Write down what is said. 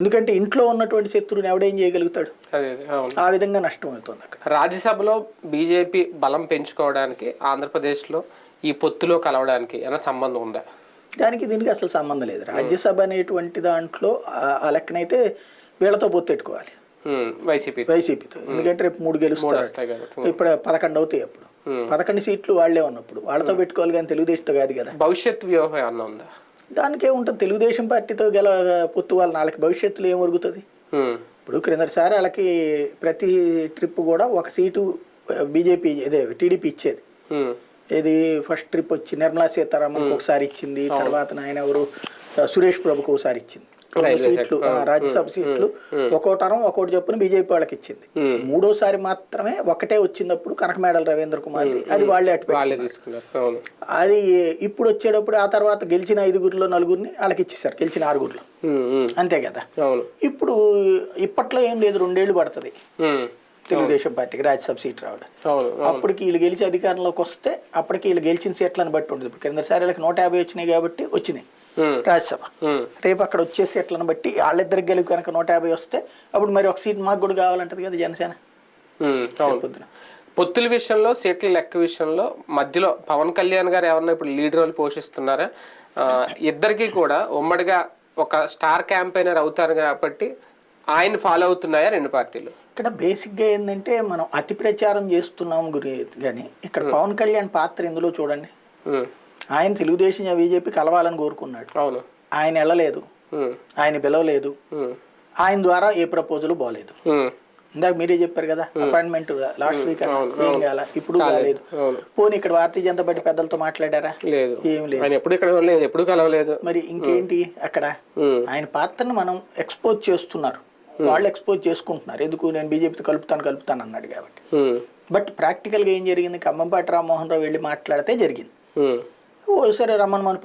ఎందుకంటే ఇంట్లో ఉన్నటువంటి శత్రువుని ఎవడేం చేయగలుగుతాడు? ఆ విధంగా నష్టం అవుతుంది అక్కడ. రాజ్యసభలో బీజేపీ బలం పెంచుకోవడానికి ఆంధ్రప్రదేశ్లో ఈ పొత్తులో కలవడానికి ఏమైనా సంబంధం ఉందా? దానికి దీనికి అసలు సంబంధం లేదు. రాజ్యసభ అనేటువంటి దాంట్లో ఆ- లెక్కనైతే వీళ్ళతో పొత్తెట్టుకోవాలి వైసీపీ. వైసీపీతో. ఎందుకంటే రేపు మూడు గెలుస్తారు. ఇప్పుడు పదకొండు అవుతాయి అప్పుడు. పదకొండు సీట్లు వాళ్ళే ఉన్నప్పుడు. వాళ్ళతో పెట్టుకోవాలి కానీ తెలుగుదేశంతో కాదు కదా. భవిష్యత్ వ్యూహం ఏమన్నా ఉందా? దానికే ఉంటుంది. తెలుగుదేశం పార్టీతో గెల పొత్తు వాళ్ళ వాళ్ళకి భవిష్యత్తులో ఏం ఒరుగుతుంది? ఇప్పుడు క్రిందటిసారి వాళ్ళకి ప్రతి ట్రిప్ కూడా ఒక సీటు బీజేపీ ఇదే టీడీపీ ఇచ్చేది. ఇది ఫస్ట్ ట్రిప్ వచ్చి నిర్మలా సీతారామన్ ఒకసారి ఇచ్చింది తర్వాత ఆయన ఎవరు? సురేష్ ప్రభుకు ఒకసారి ఇచ్చింది. రెండు సీట్లు రాజ్యసభ సీట్లు. ఒక్కో తరం ఒక్కోటి చొప్పున బీజేపీ వాళ్ళకి ఇచ్చింది. మూడోసారి మాత్రమే ఒకటే వచ్చినప్పుడు కనకమేడల రవీంద్ర కుమార్ది అది వాళ్ళే అటు అది ఇప్పుడు వచ్చేటప్పుడు ఆ తర్వాత గెలిచిన ఐదుగురిలో నలుగురిని వాళ్ళకి ఇచ్చేసారు గెలిచిన ఆరుగురిలో. అంతే కదా. ఇప్పుడు ఇప్పట్లో ఏం లేదు రెండేళ్ళు పడుతుంది. తెలుగుదేశం పార్టీకి రాజ్యసభ సీట్ రావడం. అప్పటికి వీళ్ళు గెలిచి అధికారంలోకి వస్తే అప్పటికి వీళ్ళు గెలిచిన సీట్లను బట్టి ఉంటుంది. ఇప్పుడు కిందసారి వీళ్ళకి నూట యాభై వచ్చినాయి కాబట్టి వచ్చినాయి రాజ్యసభ. రేపు అక్కడ వచ్చే సీట్లను బట్టి వాళ్ళిద్దరికి గెలిపి కనుక నూట యాభై వస్తే అప్పుడు మరి ఒక సీట్ మాకు కూడా కావాలంటది కదా జనసేన. పొద్దున. పొత్తుల విషయంలో సీట్ల లెక్క విషయంలో మధ్యలో పవన్ కళ్యాణ్ గారు ఎవరన్నా ఇప్పుడు లీడ్ రోల్ పోషిస్తున్నారా? ఇద్దరికి కూడా ఉమ్మడిగా ఒక స్టార్ క్యాంపెయినర్ అవుతారు కాబట్టి ఆయన ఫాలో అవుతున్నాయా రెండు పార్టీలు? ఇక్కడ బేసిక్గా ఏంటంటే మనం అతి ప్రచారం చేస్తున్నాం గురి కానీ ఇక్కడ పవన్ కళ్యాణ్ పాత్ర ఇందులో చూడండి. ఉమ్, ఆయన తెలుగుదేశం బీజేపీ కలవాలని కోరుకున్నాడు. అవును. ఆయన వెళ్ళలేదు ఉమ్, ఆయన పిలవలేదు. ఆయన ద్వారా ఏ ప్రపోజల్ ఉమ్, ఇందాక మీరే చెప్పారు కదా అపాయింట్మెంట్ లాస్ట్ వీక్ ఏం కాల ఇప్పుడు కాలేదు. పోనీ ఇక్కడ భారతీయ జనతా పార్టీ పెద్దలతో మాట్లాడారా? లేదు. ఏం లేదు. ఎప్పుడు ఇక్కడ లేదు ఎప్పుడు కలవలేదు. మరి ఇంకేంటి అక్కడ? ఆయన పాత్రను మనం ఎక్స్పోజ్ చేస్తున్నారు. వాళ్ళు ఎక్స్పోజ్ చేసుకుంటున్నారు. ఎందుకు నేను బీజేపీతో కలుపుతాను కలుపుతాను అన్నాడు కాబట్టి. బట్ ప్రాక్టికల్గా ఏం జరిగింది? ఖమ్మంపాటి రామ్మోహన్ రావు వెళ్ళి మాట్లాడితే జరిగింది. ఉమ్, ఓ సరే రమ్మని మన